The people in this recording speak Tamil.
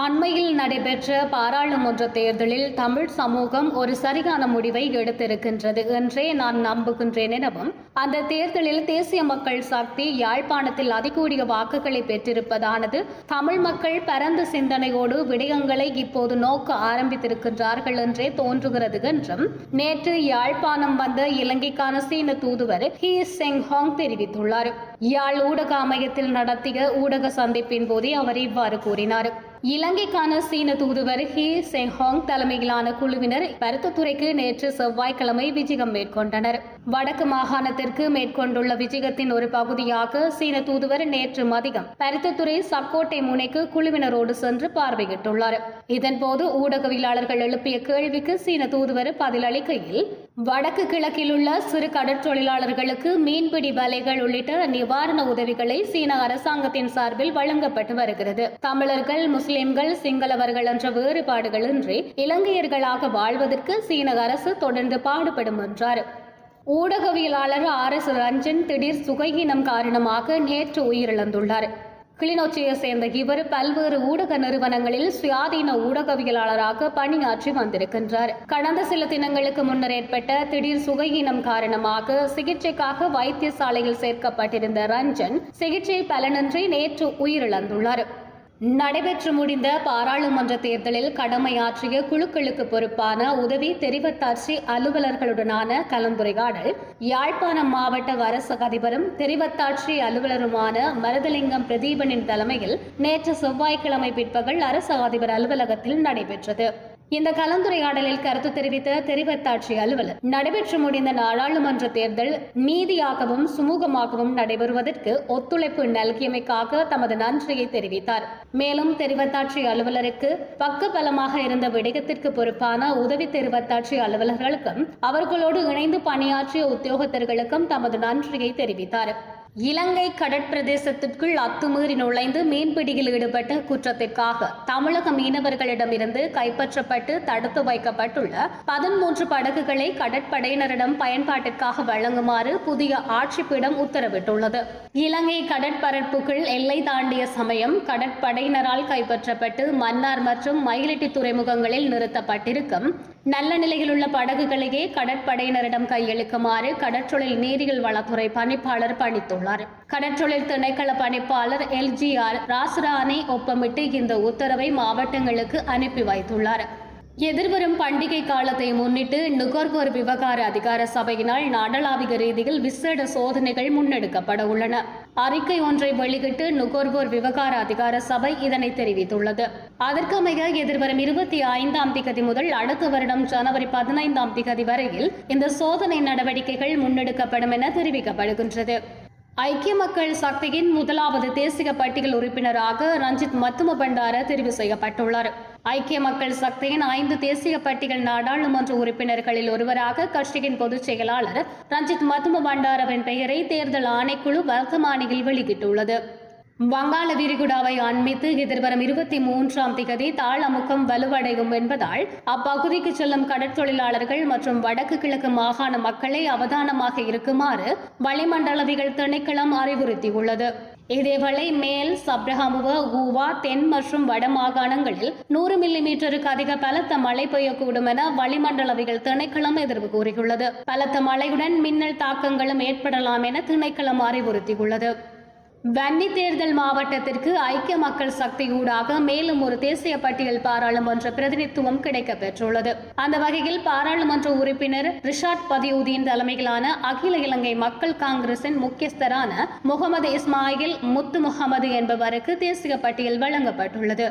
அண்மையில் நடைபெற்ற பாராளுமன்ற தேர்தலில் தமிழ் சமூகம் ஒரு சரியான முடிவை எடுத்திருக்கின்றது என்றே நான் நம்புகின்றேன் எனவும் அந்த தேர்தலில் தேசிய மக்கள் சக்தி யாழ்ப்பாணத்தில் அதிகூடிய வாக்குகளை பெற்றிருப்பதானது தமிழ் மக்கள் பரந்த சிந்தனையோடு விடயங்களை இப்போது நோக்க ஆரம்பித்திருக்கின்றார்கள் என்றே தோன்றுகிறது என்றும் நேற்று யாழ்ப்பாணம் வந்த இலங்கைக்கான சீன தூதுவர் ஹி செங் ஹாங் தெரிவித்துள்ளார். யாழ் ஊடக அமையத்தில் நடத்திய ஊடக சந்திப்பின் போதே அவர் இவ்வாறு கூறினார். இலங்கைக்கான சீன தூதுவர் ஹி செஹாங் தலைமையிலான குழுவினர் பருத்தத்துறைக்கு நேற்று செவ்வாய்க்கிழமை விஜயம் மேற்கொண்டனர். வடக்கு மாகாணத்திற்கு மேற்கொண்டுள்ள விஜயத்தின் ஒரு பகுதியாக சீன தூதுவர் நேற்று மதியம் பருத்தத்துறை சக்கோட்டை முனைக்கு குழுவினரோடு சென்று பார்வையிட்டுள்ளார். இதன்போது ஊடகவியலாளர்கள் எழுப்பிய கேள்விக்கு சீன தூதுவர் பதிலளிக்கையில் வடக்கு கிழக்கில் உள்ள சிறு கடற்தொழிலாளர்களுக்கு மீன்பிடி வலைகள் உள்ளிட்ட நிவாரண உதவிகளை சீன அரசாங்கத்தின் சார்பில் வழங்கப்பட்டு வருகிறது. தமிழர்கள் முஸ்லிம்கள் சிங்களவர்கள் என்ற வேறுபாடுகளின்றி இலங்கையர்களாக வாழ்வதற்கு சீன அரசு தொடர்ந்து பாடுபடும் என்றார். ஊடகவியலாளர் ஆர் எஸ் ரஞ்சன் திடீர் சுகையினம் காரணமாக நேற்று உயிரிழந்துள்ளார். கிளிநொச்சியை சேர்ந்த இவர் பல்வேறு ஊடக நிறுவனங்களில் சுயாதீன ஊடகவியலாளராக பணியாற்றி வந்திருக்கின்றார். கடந்த சில தினங்களுக்கு முன்னர் ஏற்பட்ட திடீர் சுகையினம் காரணமாக சிகிச்சைக்காக வைத்தியசாலையில் சேர்க்கப்பட்டிருந்த ரஞ்சன் சிகிச்சை பலனின்றி நேற்று உயிரிழந்துள்ளார். நடைபெற்று முடிந்த பாராளுமன்ற தேர்தலில் கடமையாற்றிய குழுக்களுக்கு பொறுப்பான உதவி தெரிவத்தாட்சி அலுவலர்களுடனான கலந்துரையாடல் யாழ்ப்பாணம் மாவட்ட அரசக அதிபரும் தெரிவத்தாட்சி அலுவலருமான மருதலிங்கம் பிரதீபனின் தலைமையில் நேற்று செவ்வாய்க்கிழமை பிற்பகல் அரசு அதிபர் அலுவலகத்தில் நடைபெற்றது. இந்த கலந்துரையாடலில் கருத்து தெரிவித்த தெரிவத்தாட்சி அலுவலர் நடைபெற்று முடிந்த நாடாளுமன்ற தேர்தல் நீதியாகவும் சுமூகமாகவும் நடைபெறுவதற்கு ஒத்துழைப்பு நல்கியமைக்காக தமது நன்றியை தெரிவித்தார். மேலும் தெரிவத்தாட்சி அலுவலருக்கு பக்க பலமாக இருந்த விடயத்திற்கு பொறுப்பான உதவி தெரிவத்தாட்சி அலுவலர்களுக்கும் அவர்களோடு இணைந்து பணியாற்றிய உத்தியோகத்தர்களுக்கும் தமது நன்றியை தெரிவித்தார். இலங்கை கடற்பிரதேசத்திற்குள் அத்துமீறி நுழைந்து மீன்பிடியில் ஈடுபட்ட குற்றத்திற்காக தமிழக மீனவர்களிடமிருந்து கைப்பற்றப்பட்டு தடுத்து வைக்கப்பட்டுள்ள பதிமூன்று படகுகளை கடற்படையினரிடம் பயன்பாட்டிற்காக வழங்குமாறு புதிய ஆட்சிப்பிடம் உத்தரவிட்டுள்ளது. இலங்கை கடற்பரப்புக்குள் எல்லை தாண்டிய சமயம் கடற்படையினரால் கைப்பற்றப்பட்டு மன்னார் மற்றும் மயிலிட்டி துறைமுகங்களில் நிறுத்தப்பட்டிருக்கும் நல்ல நிலையில் உள்ள படகுகளையே கடற்படையினரிடம் கையளிக்குமாறு கடற்றொழில் நீரியல் வளத்துறை பணிப்பாளர் பணித்துள்ளார் கடற்றொழில் திணைக்கள பணிப்பாளர் எல்ஜிஆர் ராசரானை ஒப்பமிட்டு இந்த உத்தரவை மாவட்டங்களுக்கு அனுப்பி வைத்துள்ளார். எதிர்வரும் பண்டிகை காலத்தை முன்னிட்டு நுகர்வோர் விவகார அதிகார சபையினால் நாடளாவிய ரீதியில் விசேட சோதனைகள் முன்னெடுக்கப்பட உள்ளன. அறிக்கை ஒன்றை வெளியிட்டு நுகர்வோர் விவகார அதிகார சபை இதனை தெரிவித்துள்ளது. அதற்கமைய எதிர்வரும் இருபத்தி ஐந்தாம் திகதி முதல் அடுத்த வருடம் ஜனவரி பதினைந்தாம் திகதி வரையில் இந்த சோதனை நடவடிக்கைகள் முன்னெடுக்கப்படும் என தெரிவிக்கப்படுகின்றது. ஐக்கிய மக்கள் சக்தியின் முதலாவது தேசிய பட்டியல் உறுப்பினராக ரஞ்சித் மத்தும பண்டார தெரிவு செய்யப்பட்டுள்ளார். ஐக்கிய மக்கள் சக்தியின் ஐந்து தேசிய பட்டியல் நாடாளுமன்ற உறுப்பினர்களில் ஒருவராக கட்சியின் பொதுச் செயலாளர் ரஞ்சித் மத்தும பண்டாரவின் பெயரை தேர்தல் ஆணைக்குழு வர்த்தமானியில் வெளியிட்டுள்ளது. வங்காள விரிகுடாவை அண்மித்து எதிர்வரும் இருபத்தி மூன்றாம் திகதி தாளமுகம் வலுவடையும் என்பதால் அப்பகுதிக்கு செல்லும் கடற்தொழிலாளர்கள் மற்றும் வடக்கு கிழக்கு மாகாண மக்களை அவதானமாக இருக்குமாறு வளிமண்டலவிகள் திணைக்களம் அறிவுறுத்தியுள்ளது. இதேவேளை மேல் சப்ரஹமுவ ஊவா தென் மற்றும் வட மாகாணங்களில் நூறு மில்லி மீட்டருக்கு அதிக பலத்த மழை பெய்யக்கூடும் என வளிமண்டலவிகள் திணைக்களம் எதிர்வு கூறியுள்ளது. பலத்த மழையுடன் மின்னல் தாக்கங்களும் ஏற்படலாம் என திணைக்களம் அறிவுறுத்தியுள்ளது. வன்னி தேர்தல் மாவட்டத்திற்கு ஐக்கிய மக்கள் சக்தி ஊடாக மேலும் ஒரு தேசிய பட்டியல் பாராளுமன்ற பிரதிநிதித்துவம் கிடைக்க பெற்றுள்ளது. அந்த வகையில் பாராளுமன்ற உறுப்பினர் ரிஷாட் பதியுதீன் தலைமையிலான அகில இலங்கை மக்கள் காங்கிரசின் முக்கியஸ்தரான முகமது இஸ்மாயில் முத்து முகமது என்பவருக்கு தேசிய பட்டியல் வழங்கப்பட்டுள்ளது.